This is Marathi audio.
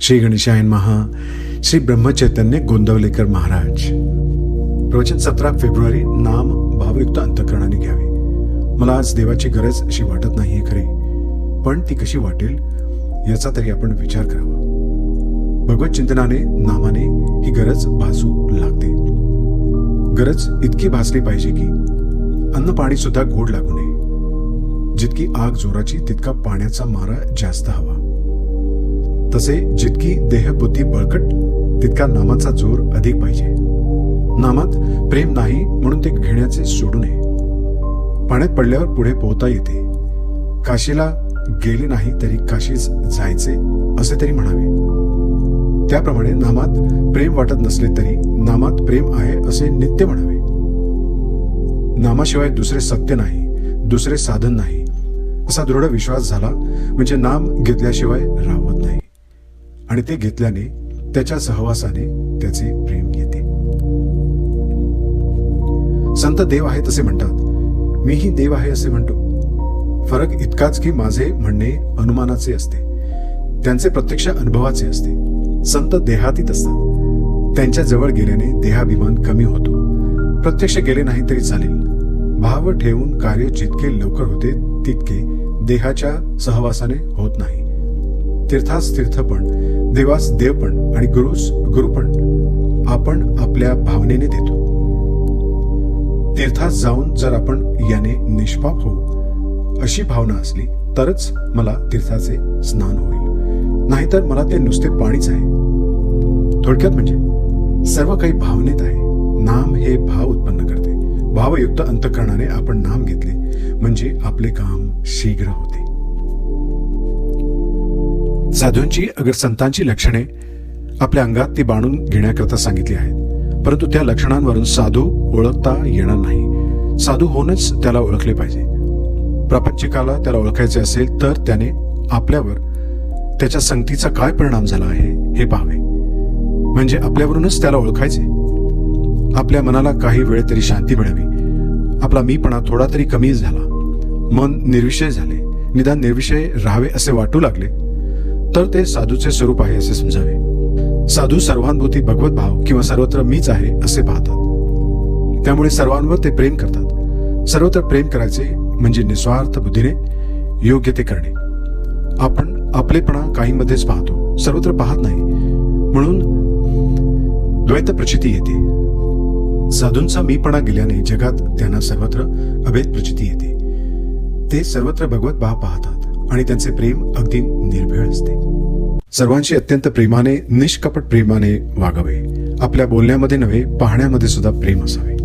श्री गणेशायन महा श्री ब्रह्मचैतन्य गोंदवलेकर महाराज. प्रवचन सतरा फेब्रुवारी नाम भावयुक्त अंतकरणाने घ्यावे. मला आज देवाची गरज अशी वाटत नाही खरे. पण ती कशी वाटेल याचा तरी आपण विचार करावा. भगवत चिंतनाने नामाने ही गरज भासू लागते. गरज इतकी भासली पाहिजे की अन्न पाणी सुद्धा गोड लागू नये. जितकी आग जोराची तितका पाण्याचा मारा जास्त हवा. तसे जितकी देहबुद्धी बळकट तितका नामाचा जोर अधिक पाहिजे. नामात प्रेम नाही म्हणून ते घेण्याचे सोडू नये. पाण्यात पडल्यावर पुढे पोहता येते. काशीला गेले नाही तरी काशीच जायचे असे तरी म्हणावे. त्याप्रमाणे नामात प्रेम वाटत नसले तरी नामात प्रेम आहे असे नित्य म्हणावे. नामाशिवाय दुसरे सत्य नाही दुसरे साधन नाही. असा दृढ विश्वास झाला म्हणजे नाम घेतल्याशिवाय राहत आणि ते घेतल्याने त्याच्या सहवासाने त्याचे प्रेम येते. संत देव आहे तसे म्हणतात. मीही देव आहे असे म्हणतो. फरक इतकाच की माझे म्हणणे अनुमानाचे असते. त्यांचे प्रत्यक्ष अनुभवाचे असते. संत देहातीत असतात. त्यांच्या जवळ गेल्याने देहाभिमान कमी होतो. प्रत्यक्ष गेले नाही तरी चालेल. भाव ठेवून कार्य जितके लवकर होते तितके देहाच्या सहवासाने होत नाही. तीर्थास तीर्थ पण देवास देव पण आणि गुरुस गुरु पण आपण आपल्या भावनेने देतो. तीर्थास जाऊन जर आपण याने निष्पाप होऊ अशी भावना असली तरच मला तीर्थाचे स्नान होईल. नाहीतर मला ते नुसते पाणीच आहे. थोडक्यात म्हणजे सर्व काही भावनेत आहे. नाम हे भाव उत्पन्न करते. भावयुक्त अंतकरणाने आपण नाम घेतले. म्हणजे आपले काम शीघ्र होते. साधूंची अगर संतांची लक्षणे आपल्या अंगात ती बांधून घेण्याकरता सांगितली आहेत. परंतु त्या लक्षणांवरून साधू ओळखता येणार नाही. साधू होऊनच त्याला ओळखले पाहिजे. प्रापंचिकाला त्याला ओळखायचे असेल तर त्याने आपल्यावर त्याच्या संगतीचा काय परिणाम झाला आहे हे पाहावे. म्हणजे आपल्यावरूनच त्याला ओळखायचे? आपल्या मनाला काही वेळ तरी शांती मिळावी. आपला मीपणा थोडा तरी कमी झाला. मन निर्विषय झाले. निदान निर्विषय राहावे असे वाटू लागले. तर ते साधूचे स्वरूप आहे असे समजावे. साधू सर्वांभोवती भगवत भाव किंवा सर्वत्र मीच आहे असे पाहतात. त्यामुळे सर्वांवर ते प्रेम करतात. सर्वत्र प्रेम करायचे म्हणजे निस्वार्थ बुद्धीने योग्य ते करणे. आपण आपलेपणा काहीमध्येच पाहतो सर्वत्र पाहत नाही. म्हणून द्वैत प्रचिती येते. साधूंचा मीपणा गेल्याने जगात त्यांना सर्वत्र अभेद प्रचिती येते. ते सर्वत्र भगवत भाव पाहतात. आणि त्यांचे प्रेम अगदी निर्भीळ असते. सर्वांशी अत्यंत प्रेमाने निष्कपट प्रेमाने वागावे. आपल्या बोलण्यामध्ये नव्हे पाहण्यामध्ये सुद्धा प्रेम असावे.